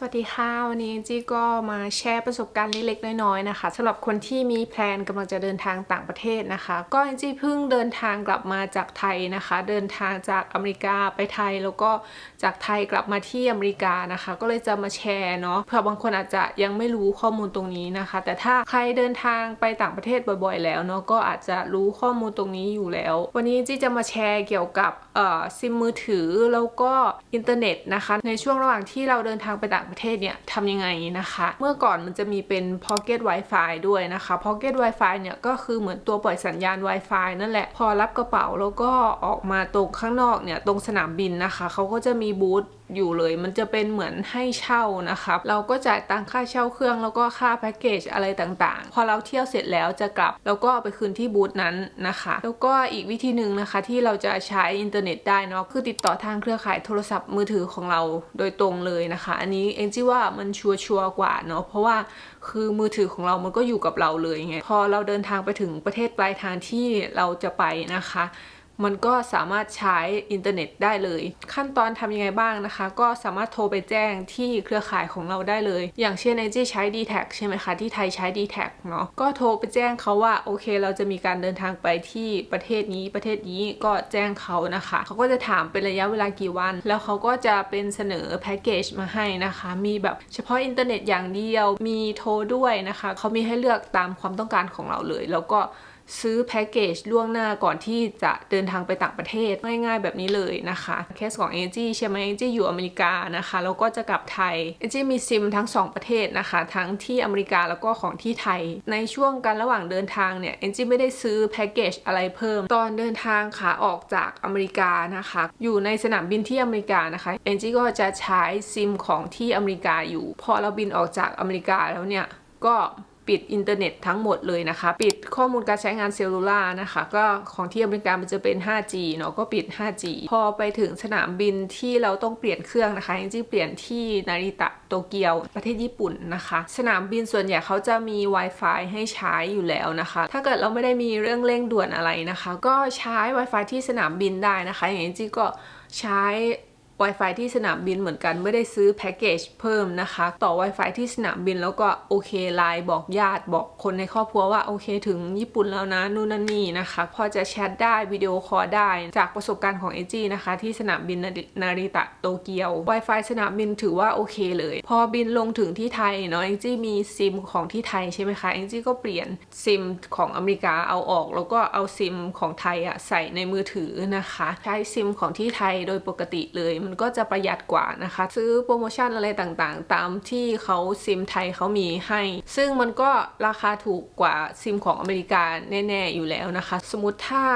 สวัสดีค่ะ วันนี้จี้ก็มาแชร์ประสบการณ์เล็กๆ น้อยๆนะคะสำหรับคนที่มีแพลนกำลังจะเดินทางต่างประเทศนะคะ ก็จี้เพิ่งเดินทางกลับมาจากไทยนะคะ เดินทางจากอเมริกาไปไทยแล้วก็จากไทยกลับมาที่อเมริกานะคะ ก็เลยจะมาแชร์เนาะเผื่อบางคนอาจจะยังไม่รู้ข้อมูลตรงนี้นะคะ แต่ถ้าใครเดินทางไปต่างประเทศบ่อยๆ แล้วเนาะก็อาจจะรู้ข้อมูลตรงนี้อยู่แล้ว วันนี้จี้จะมาแชร์เกี่ยวกับเอ่อซิมมือถือแล้วก็อินเทอร์เน็ตนะคะ ในช่วงระหว่างที่เราเดินทางไปต่างประเทศเนี่ยทำยังไงนะคะ เมื่อก่อนมันจะมีเป็น Pocket Wi-Fi ด้วยนะคะ Pocket Wi-Fi เนี่ยก็คือเหมือนตัวปล่อยสัญญาณ Wi-Fi นั่นแหละ พอรับกระเป๋าแล้วก็ออกมาตรงข้างนอกเนี่ยตรงสนามบินนะคะเขาก็จะมีบูธอยู่เลยมันจะเป็นเหมือนให้เช่านะคะเราก็จ่ายตังค่าเช่าเครื่องแล้วก็ค่าแพ็กเกจอะไรต่างๆ พอเราเที่ยวเสร็จแล้วจะกลับแล้วก็เอาไปคืนที่บูธนั้นนะคะ แล้วก็อีกวิธีหนึ่งนะคะที่เราจะใช้อินเทอร์เน็ตได้เนาะคือติดต่อทางเครือข่ายโทรศัพท์มือถือของเราโดยตรงเลยนะคะ อันนี้เองจี้ว่ามันชัวร์ๆกว่าเนาะเพราะว่าคือมือถือของเรามันก็อยู่กับเราเลยไงพอเราเดินทางไปถึงประเทศปลายทางที่เราจะไปนะคะ มันก็สามารถใช้อินเทอร์เน็ตได้เลย ขั้นตอนทำยังไงบ้างนะคะ ก็สามารถโทรไปแจ้งที่เครือข่ายของเราได้เลย อย่างเช่นไอจีใช้ d t แทใช่ไหมคะที่ไทยใช้ d t แทเนาะก็โทรไปแจ้งเขาว่าโอเค เราจะมีการเดินทางไปที่ประเทศนี้ประเทศนี้ก็แจ้งเขานะคะเขาก็จะถามเป็นระยะเวลากี่วัน แล้วเขาก็จะเป็นเสนอแพ็กเกจมาให้นะคะ มีแบบเฉพาะอินเทอร์เน็ตอย่างเดียวมีโทรด้วยนะคะเขามีให้เลือกตามความต้องการของเราเลย แล้วก็ ซื้อแพ็กเกจล่วงหน้าก่อนที่จะเดินทางไปต่างประเทศง่ายๆแบบนี้เลยนะคะเคสของเอจีใช่ไหมเอจีอยู่อเมริกานะคะแล้วก็จะกลับไทยเอจีมีซิมทั้ง 2 ประเทศนะคะ ทั้งที่อเมริกาแล้วก็ของที่ไทย ในช่วงการระหว่างเดินทางเนี่ยเอจีไม่ได้ซื้อแพ็กเกจอะไรเพิ่ม ตอนเดินทางขาออกจากอเมริกานะคะ อยู่ในสนามบินที่อเมริกานะคะเอจีก็จะใช้ซิมของที่อเมริกาอยู่ พอเราบินออกจากอเมริกาแล้วเนี่ยก็ ปิดอินเทอร์เน็ตทั้งหมดเลยนะคะ ปิดข้อมูลการใช้งานเซลลูล่านะคะ ก็ของที่อเมริกามันจะเป็น 5G เนาะก็ปิด 5G พอไปถึงสนามบินที่เราต้องเปลี่ยนเครื่องนะคะจริงๆเปลี่ยนที่นาริตะโตเกียวประเทศญี่ปุ่นนะคะ สนามบินส่วนใหญ่เขาจะมี Wi-Fi ให้ใช้อยู่แล้วนะคะ ถ้าเกิดเราไม่ได้มีเรื่องเร่งด่วนอะไรนะคะ ก็ใช้ Wi-Fi ที่สนามบินได้นะคะ อย่างจริงๆก็ใช้ Wi-Fi ที่สนามบินเหมือนกันไม่ได้ซื้อแพ็กเกจเพิ่มนะคะ ต่อ Wi-Fi ที่สนามบินแล้วก็โอเคไลน์บอกญาติบอกคนในครอบครัวว่าโอเคถึงญี่ปุ่นแล้วนะนู่นนั่นนี่นะคะ พอจะแชทได้วิดีโอคอลได้จากประสบการณ์ของเอจีนะคะ ที่สนามบินนาริตะโตเกียว Wi-Fi สนามบินถือว่าโอเคเลย พอบินลงถึงที่ไทยเนาะเอจีมีซิมของที่ไทยใช่ไหมคะเอจีก็เปลี่ยนซิมของอเมริกาเอาออก แล้วก็เอาซิมของไทยอะใส่ในมือถือนะคะ ใช้ซิมของที่ไทยโดยปกติเลยมันก็จะประหยัดกว่านะคะ ซื้อโปรโมชั่นอะไรต่างๆ ตามที่เขาซิมไทยเขามีให้ ซึ่งมันก็ราคาถูกกว่าซิมของอเมริกาแน่ๆ อยู่แล้วนะคะ สมมติถ้า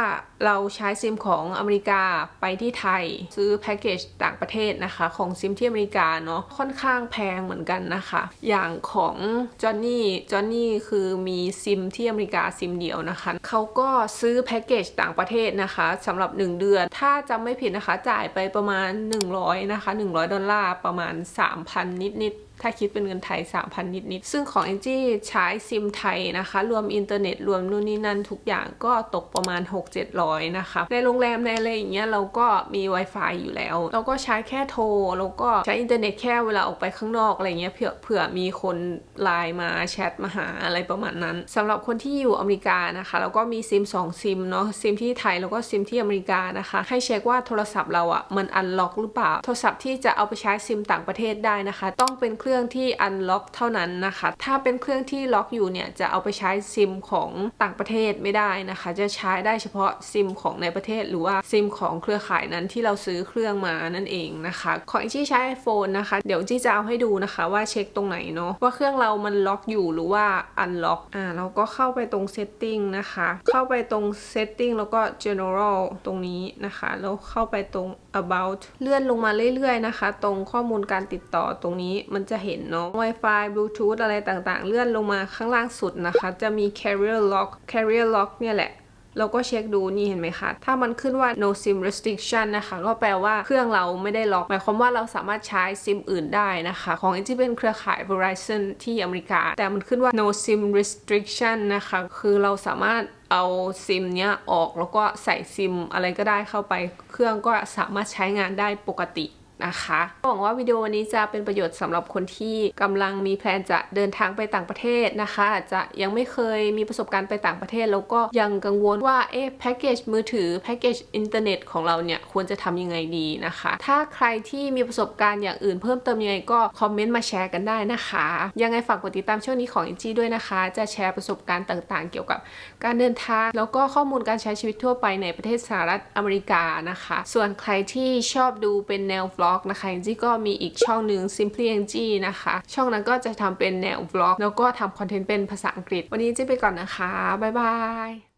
เราใช้ซิมของอเมริกาไปที่ไทย ซื้อแพ็กเกจต่างประเทศนะคะ ของซิมที่อเมริกาเนาะค่อนข้างแพงเหมือนกันนะคะ อย่างของจอห์นนี่จอห์นนี่คือมีซิมที่อเมริกาซิมเดียวนะคะเขาก็ซื้อแพ็กเกจต่างประเทศนะคะสำหรับ 1 เดือน ถ้าจำไม่ผิดนะคะจ่ายไปประมาณ100นะคะ100 ดอลลาร์ประมาณ 3,000 นิดๆ ถ้าคิดเป็นเงินไทย 3,000 นิดๆซึ่งของ a n g จี้ใช้ซิมไทยนะคะ รวมอินเทอร์เน็ตรวมนู่นนี่นั่นทุกอย่างก็ตกประมาณ 6-700 นะคะ ในโรงแรมในอะไรอย่างเงี้ยเราก็มี Wi-Fi อยู่แล้ว เราก็ใช้แค่โทร แล้วก็ใช้อินเทอร์เน็ตแค่เวลาออกไปข้างนอกอะไรเงี้ยเผื่อเผื่อมีคนไลน์มาแชทมาหาอะไรประมาณนั้นสำหรับคนที่อยู่อเมริกานะคะแล้วก็มีซิม2ซิมเนาะซิมที่ไทยแล้วก็ซิมที่อเมริกานะคะ ให้เช็คว่าโทรศัพท์เราอะ่ะมันอันล็อกหรือเปล่า โทรศัพท์ที่จะเอาไปใช้ซิมต่างประเทศได้นะคะ ต้องเป็นเครื่องื่องที่อันล็อกเท่านั้นนะคะ ถ้าเป็นเครื่องที่ล็อกอยู่เนี่ยจะเอาไปใช้ซิมของต่างประเทศไม่ได้นะคะ จะใช้ได้เฉพาะซิมของในประเทศ หรือว่าซิมของเครือข่ายนั้นที่เราซื้อเครื่องมานั่นเองนะคะของจี้ใช้ iPhone นะคะ เดี๋ยวจี้จะเอาให้ดูนะคะว่าเช็คตรงไหนเนาะว่าเครื่องเรามันล็อกอยู่หรือว่าอันล็อกอ่าเราก็เข้าไปตรง setting นะคะ เข้าไปตรง setting แล้วก็ general ตรงนี้นะคะ แล้วเข้าไปตรง about เลื่อนลงมาเรื่อยๆนะคะ ตรงข้อมูลการติดต่อตรงนี้มันจะเห็นเนาะ Wi-Fi Bluetooth อะไรต่างๆ เลื่อนลงมาข้างล่างสุดนะคะ จะมี carrier lock carrier lock เนี่ยแหละเราก็เช็คดูนี่เห็นไหมคะ ถ้ามันขึ้นว่า no sim restriction นะคะ ก็แปลว่าเครื่องเราไม่ได้ล็อก หมายความว่าเราสามารถใช้ซิมอื่นได้นะคะ ของที่เป็นเครือข่าย Verizon ที่อเมริกา แต่มันขึ้นว่า no sim restriction นะคะ คือเราสามารถเอาซิมเนี้ยออกแล้วก็ใส่ซิมอะไรก็ได้เข้าไป เครื่องก็สามารถใช้งานได้ปกติ นะคะหวังว่าวิดีโอวันนี้จะเป็นประโยชน์สำหรับคนที่กำลังมีแพลนจะเดินทางไปต่างประเทศนะคะอาจจะยังไม่เคยมีประสบการณ์ไปต่างประเทศ แล้วก็ยังกังวลว่าเอ๊ะแพ็กเกจมือถือแพ็กเกจอินเทอร์เน็ตของเราเนี่ยควรจะทำยังไงดีนะคะ ถ้าใครที่มีประสบการณ์อย่างอื่นเพิ่มเติมยังไงก็คอมเมนต์มาแชร์กันได้นะคะ ยังไงฝากกดติดตามช่องนี้ของอินจีด้วยนะคะ จะแชร์ประสบการณ์ต่างๆ เกี่ยวกับการเดินทาง แล้วก็ข้อมูลการใช้ชีวิตทั่วไปในประเทศสหรัฐอเมริกานะคะ ส่วนใครที่ชอบดูเป็นแนว vlog นะคะอินจีก็มีอีกช่องหนึ่ง Simply Angie นะคะ ช่องนั้นก็จะทำเป็นแนว vlog แล้วก็ทำคอนเทนต์เป็นภาษาอังกฤษ วันนี้จี้ไปก่อนนะคะ บ๊ายบาย